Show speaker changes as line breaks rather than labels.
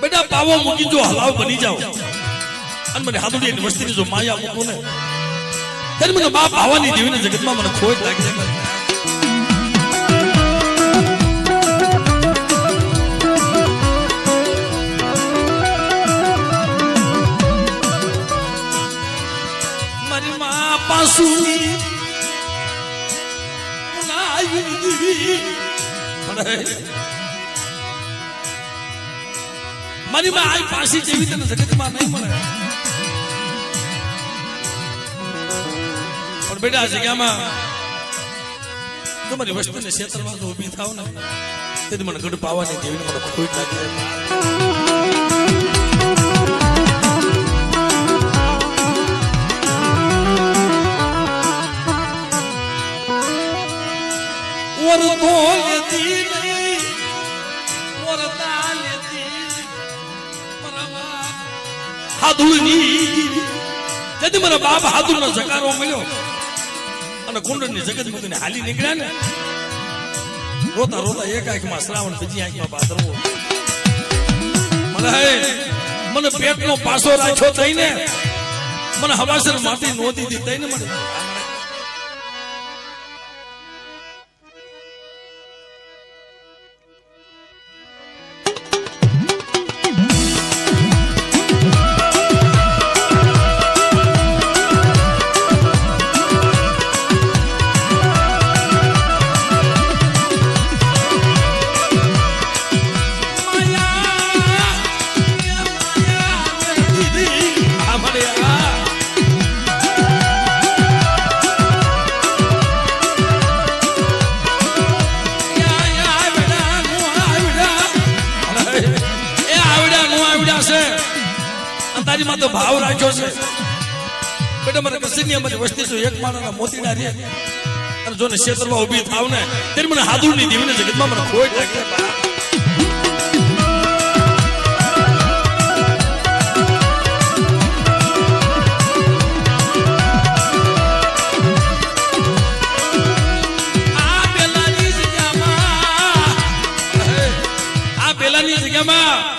બેટા પાવો મૂકી જો હલાવ બની જાઓ. અને મને હાથોડી વસ્તીની જો માયા મૂકો ને. ત્યારે મને બાપ આવવાની દેવીને જગતમાં મને ખોટ લાગી. જાય પાસુની નાયની દેવી મારી માં આઈ પાસી જેવી તને જગતમાં નહીં મળે પણ બેટા, આ જગ્યામાં તમારી વસ્તુને ક્ષેત્રમાં તો ઊભી થાવ ને, તેથી મને ગઢ પાવાની જેવી મને ખોટ લાગી જાય. વરદો લેતી નહીં વરદા લેતી પરવા મને હાલી નીકળ્યા ને? રોતા રોતા એક આંખમાં શ્રાવણ બીજી આંખમાં ભાદરવો મને હે મને પેટનો પાસો રાખ્યો થઈને મને હવાસર માટી નોંધી દી થઈને મને. સમાજમાં તો ભાવ રાખ્યો છે. બેટા મારે કસીની અમારી વસ્તી છું એક માણસના મોતીના રે. અને જોને ક્ષેત્રમાં ઊભી થાવ ને ત્યારે મને હાદુરની દેવીને જગતમાં મને કોઈ લાગે જગ્યામાં